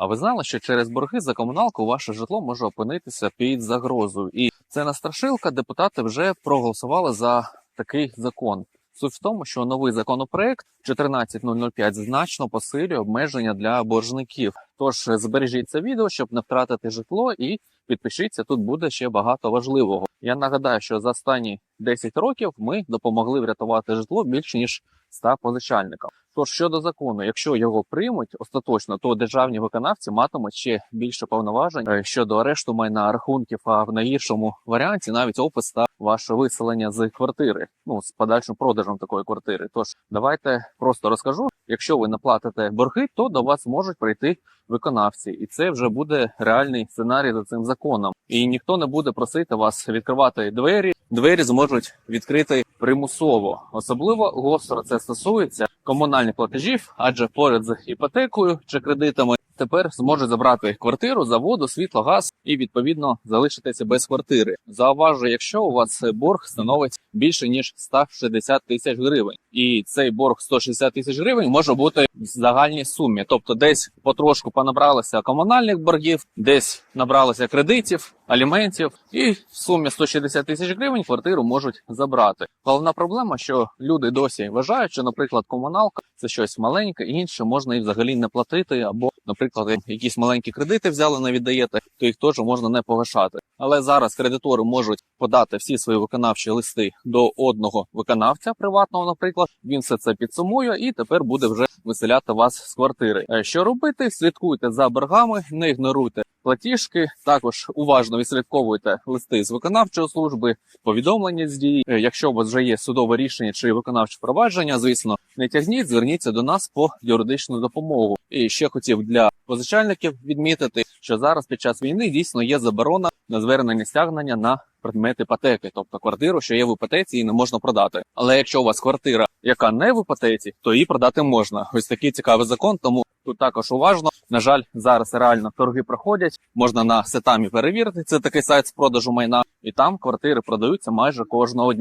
А ви знали, що через борги за комуналку ваше житло може опинитися під загрозою? І це не страшилка. Депутати вже проголосували за такий закон. Суть в тому, що новий законопроект 14005 значно посилює обмеження для боржників. Тож збережіть це відео, щоб не втратити житло, і підпишіться. Тут буде ще багато важливого. Я нагадаю, що за останні 10 років ми допомогли врятувати житло більше ніж 100 позичальникам. Тож щодо закону, якщо його приймуть остаточно, то державні виконавці матимуть ще більше повноважень е, щодо арешту майна рахунків, а в найгіршому варіанті навіть опис та ваше виселення з квартири, ну з подальшим продажем такої квартири. Тож давайте просто розкажу. Якщо ви не платите борги, то до вас можуть прийти виконавці, і це вже буде реальний сценарій за цим законом. І ніхто не буде просити вас відкривати двері. Двері зможуть відкрити примусово. Особливо гостро це стосується комунальних платежів, адже поряд з іпотекою чи кредитами тепер зможуть забрати квартиру за воду, світло, газ і відповідно залишитися без квартири. Зауважу, якщо у вас борг становить більше ніж 160 тисяч гривень, і цей борг 160 тисяч гривень може бути в загальній сумі, тобто десь потрошку понабралося комунальних боргів, десь набралося кредитів, аліментів, і в сумі 160 тисяч гривень квартиру можуть забрати. Головна проблема, що люди досі вважають, що, наприклад, комуналка це щось маленьке, інше можна і взагалі не платити, або, наприклад, якісь маленькі кредити взяли, не віддаєте, то їх теж можна не погашати. Але зараз кредитори можуть подати всі свої виконавчі листи до одного виконавця приватного, наприклад. Він все це підсумує і тепер буде вже виселяти вас з квартири. Е, Що робити? Слідкуйте за боргами, не ігноруйте платіжки. Також уважно відслідковуйте листи з виконавчої служби, повідомлення з дії. Е, Якщо у вас вже є судове рішення чи виконавче провадження, звісно, не тягніть, зверніться до нас по юридичну допомогу. І ще хотів для позичальників відмітити, що зараз під час війни дійсно є заборона на звернення стягнення на предмет іпотеки, тобто квартиру, що є в іпотеці, і не можна продати. Але якщо у вас квартира, яка не в іпотеці, то її продати можна. Ось такий цікавий закон. Тому тут також уважно. На жаль, зараз реально торги проходять. Можна на сетамі перевірити. Це такий сайт з продажу майна, і там квартири продаються майже кожного дня.